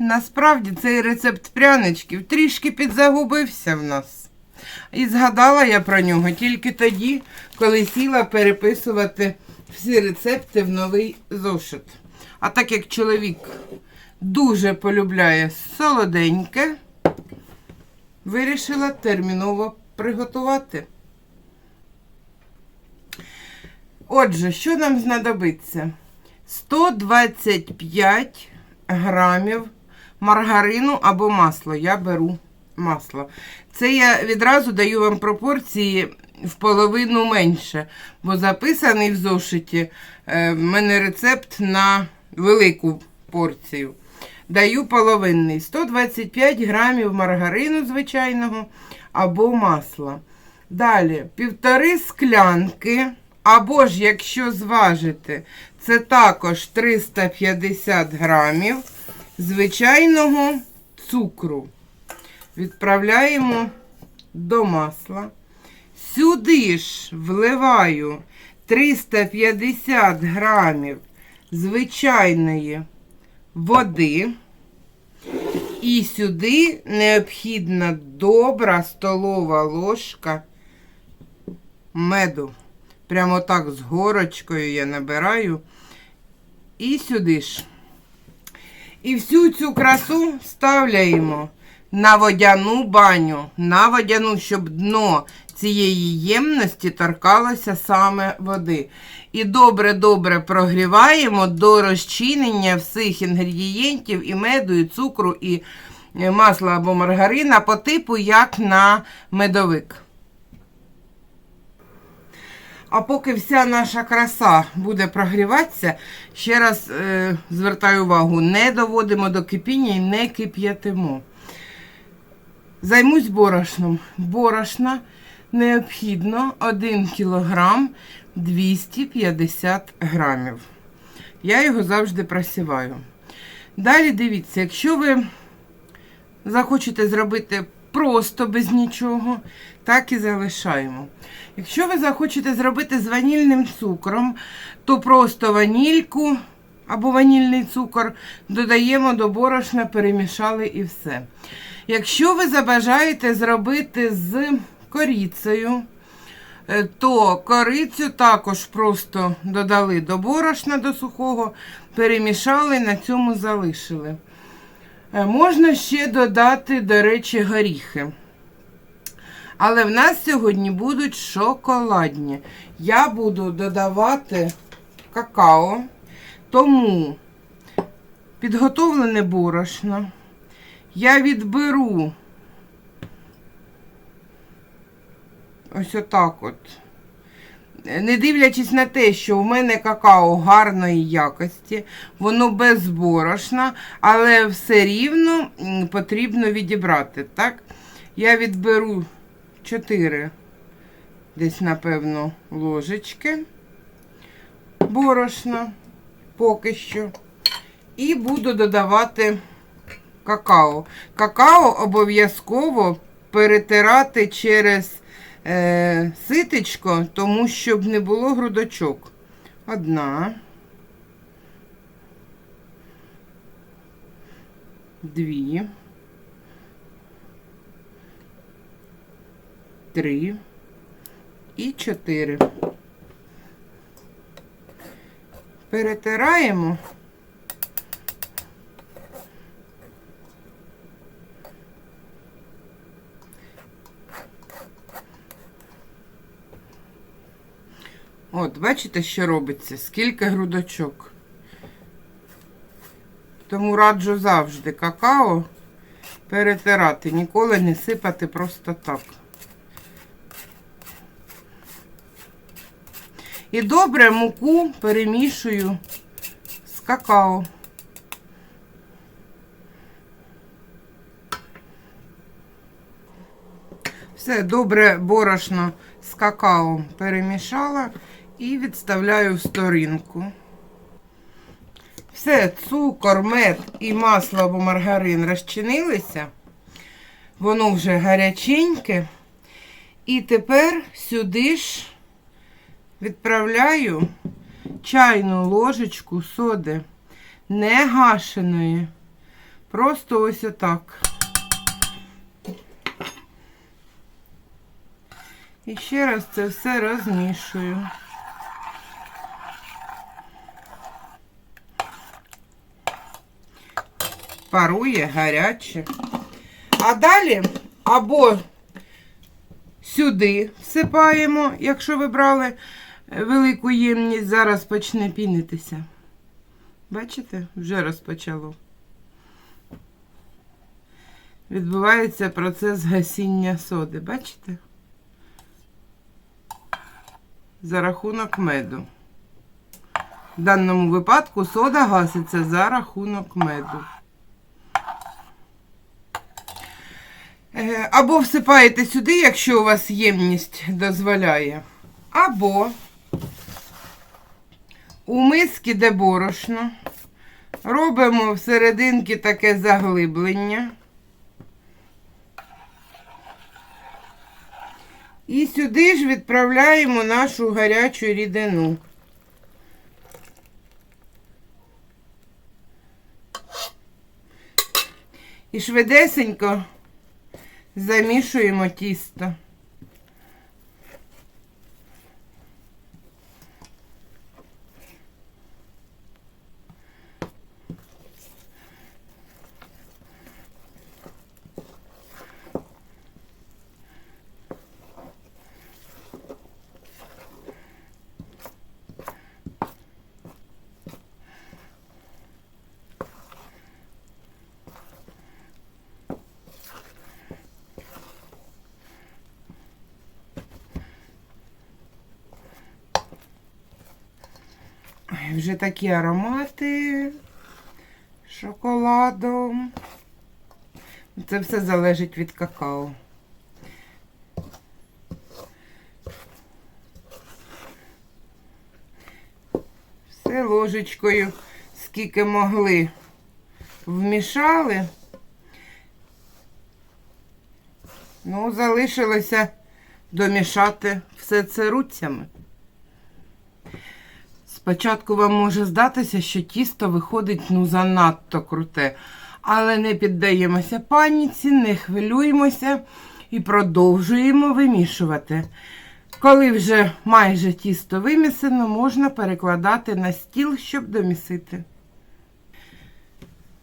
насправді цей рецепт пряничків трішки підзагубився в нас. І згадала я про нього тільки тоді, коли сіла переписувати всі рецепти в новий зошит. А так як чоловік дуже полюбляє солоденьке, вирішила терміново приготувати. Отже, що нам знадобиться? 125 грамів маргарину або масло. Я беру масло. Це я відразу даю вам пропорції в половину менше, бо записаний в зошиті е, в мене рецепт на велику порцію. Даю половинний 125 грамів маргарину звичайного або масла. Далі півтори склянки, або ж, якщо зважити, це також 350 грамів звичайного цукру. Відправляємо до масла. Сюди ж вливаю 350 грамів звичайної води. І сюди необхідна добра столова ложка меду. Прямо так з горочкою я набираю. І сюди ж. І всю цю красу ставляємо на водяну баню, на водяну, щоб дно цієї ємності торкалося саме води. І добре-добре прогріваємо до розчинення всіх інгредієнтів і меду, і цукру, і масла або маргарина по типу, як на медовик. А поки вся наша краса буде прогріватися, ще раз е, звертаю увагу, не доводимо до кипіння і не кип'ятимо. Займусь борошном. Борошна необхідно 1 кг 250 грамів. Я його завжди просіваю. Далі дивіться, якщо ви захочете зробити просто без нічого, так і залишаємо. Якщо ви захочете зробити з ванільним цукром, то просто ванільку або ванільний цукор додаємо до борошна, перемішали і все. Якщо ви забажаєте зробити з корицею, е, то корицю також просто додали до борошна до сухого, перемішали, на цьому залишили. Е, Можна ще додати, до речі, горіхи. Але в нас сьогодні будуть шоколадні. Я буду додавати какао, тому підготовлене борошно. Я відберу ось отак от. Не дивлячись на те, що в мене какао гарної якості, воно без борошна, але все рівно потрібно відібрати. Так? Я відберу 4 десь, напевно, ложечки борошна поки що. І буду додавати какао. Какао обов'язково перетирати через е, ситечко, тому щоб не було грудочок. Одна. Дві. Три. І чотири. Перетираємо. От, бачите, що робиться? Скільки грудочок. Тому раджу завжди какао перетирати, ніколи не сипати просто так. І добре муку перемішую з какао. Все, добре борошно з какао перемішала і відставляю в сторінку. Все, цукор, мед і масло або маргарин розчинилися. Воно вже гаряченьке. І тепер сюди ж відправляю чайну ложечку соди не гашеної. Просто ось отак. І ще раз це все розмішую. Парує гаряче. А далі або сюди всипаємо, якщо ви брали велику ємність, зараз почне пінитися. Бачите, вже розпочало. Відбувається процес гасіння соди, бачите? За рахунок меду. В даному випадку сода гаситься за рахунок меду. Або всипаєте сюди, якщо у вас ємність дозволяє. Або у миски, де борошно, робимо всерединки таке заглиблення. І сюди ж відправляємо нашу гарячу рідину. І швидесенько замішуємо тісто. Вже такі аромати шоколадом. Це все залежить від какао. Все ложечкою, скільки могли, вмішали. Ну, залишилося домішати все це руцями. Спочатку вам може здатися, що тісто виходить ну занадто круте, але не піддаємося паніці, не хвилюємося і продовжуємо вимішувати. Коли вже майже тісто вимісено, можна перекладати на стіл, щоб домісити.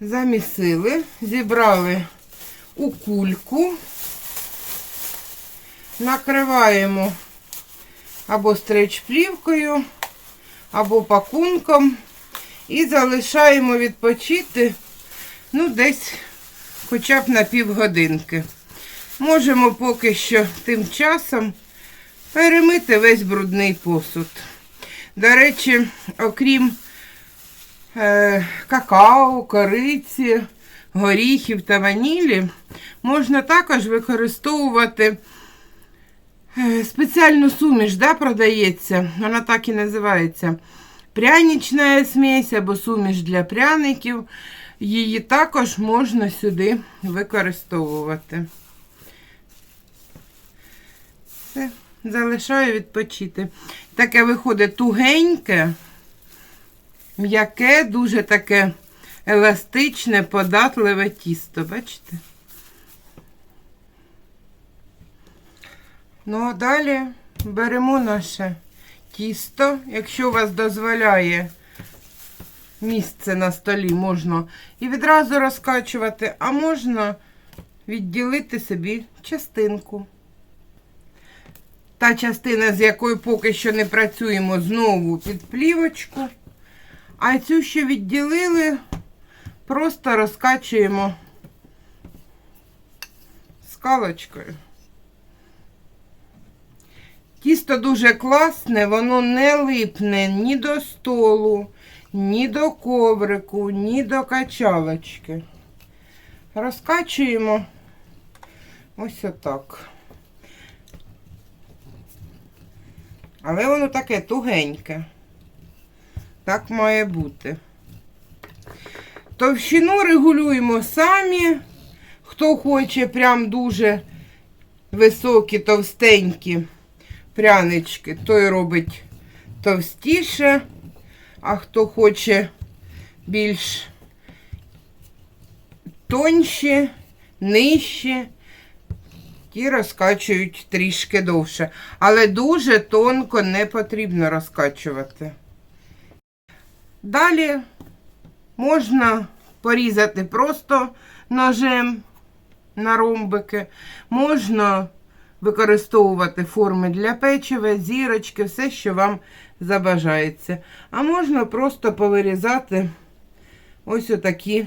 Замісили, зібрали у кульку, накриваємо або стрейч-плівкою, або пакунком і залишаємо відпочити ну, десь хоча б на півгодинки. Можемо поки що тим часом перемити весь брудний посуд. До речі, окрім е, какао, кориці, горіхів та ванілі, можна також використовувати Спеціальну суміш да, продається, вона так і називається. Прянічна смесь або суміш для пряників. Її також можна сюди використовувати. Все, залишаю відпочити. Таке виходить тугеньке, м'яке, дуже таке еластичне, податливе тісто, бачите? Ну, а далі беремо наше тісто. Якщо вас дозволяє місце на столі, можна і відразу розкачувати, а можна відділити собі частинку. Та частина, з якою поки що не працюємо, знову під плівочку. А цю, що відділили, просто розкачуємо скалочкою. Тісто дуже класне, воно не липне ні до столу, ні до коврику, ні до качалочки. Розкачуємо ось отак. Але воно таке тугеньке. Так має бути. Товщину регулюємо самі. Хто хоче прям дуже високі, товстенькі прянички, той робить товстіше, а хто хоче більш тонші, нижчі, ті розкачують трішки довше. Але дуже тонко не потрібно розкачувати. Далі можна порізати просто ножем на ромбики, можна використовувати форми для печива, зірочки, все, що вам забажається. А можна просто повирізати ось отакі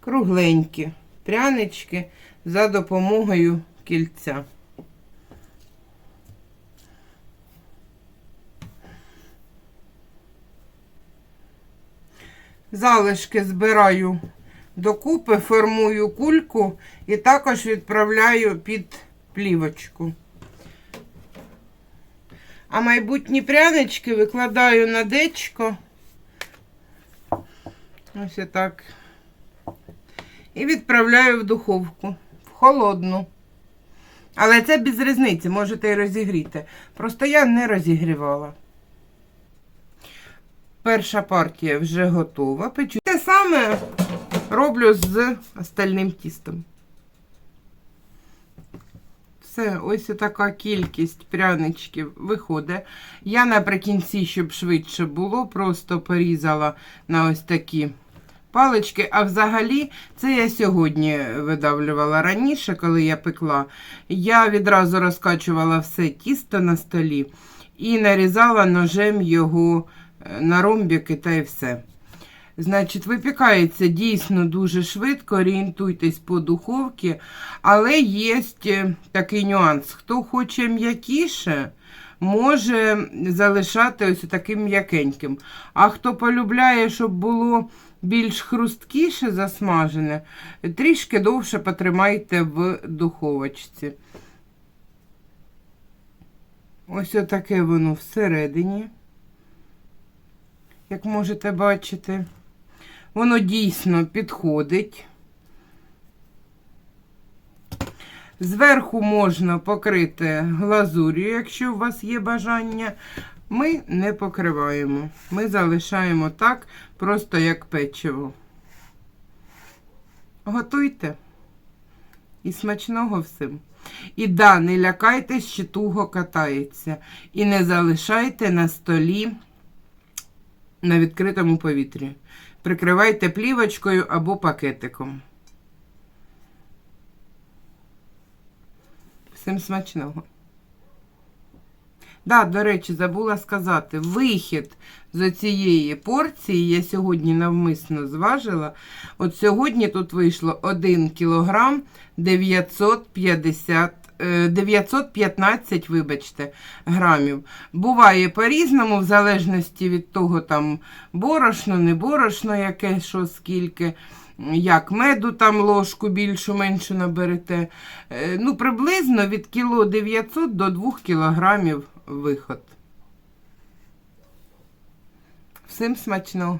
кругленькі прянички за допомогою кільця. Залишки збираю докупи, формую кульку і також відправляю під плівочку. А майбутні прянички викладаю на дечко. Ось так. І відправляю в духовку. В холодну. Але це без різниці, можете і розігріти. Просто я не розігрівала. Перша партія вже готова. Печу. Те саме роблю з остальним тістом. Все, ось така кількість пряничків виходить. Я наприкінці, щоб швидше було, просто порізала на ось такі палички. А взагалі, це я сьогодні видавлювала раніше, коли я пекла. Я відразу розкачувала все тісто на столі і нарізала ножем його е, на ромбіки та й все. Значить, випікається дійсно дуже швидко, орієнтуйтесь по духовці, але є е, такий нюанс. Хто хоче м'якіше, може залишати ось таким м'якеньким. А хто полюбляє, щоб було більш хрусткіше засмажене, трішки довше потримайте в духовочці. Ось отаке воно всередині, як можете бачити. Воно дійсно підходить. Зверху можна покрити глазур'ю, якщо у вас є бажання. Ми не покриваємо. Ми залишаємо так, просто як печиво. Готуйте. І смачного всім. І да, не лякайтесь, що туго катається. І не залишайте на столі на відкритому повітрі. Прикривайте плівочкою або пакетиком. Всім смачного. Да, до речі, забула сказати, вихід з цієї порції я сьогодні навмисно зважила. От сьогодні тут вийшло 1 кілограм 950 е, 915, вибачте, грамів. Буває по-різному, в залежності від того, там борошно, не борошно, яке, що, скільки. Як меду там ложку більшу, меншу наберете. Е, Ну, приблизно від кіло 900 до 2 кілограмів виход. Всім смачного!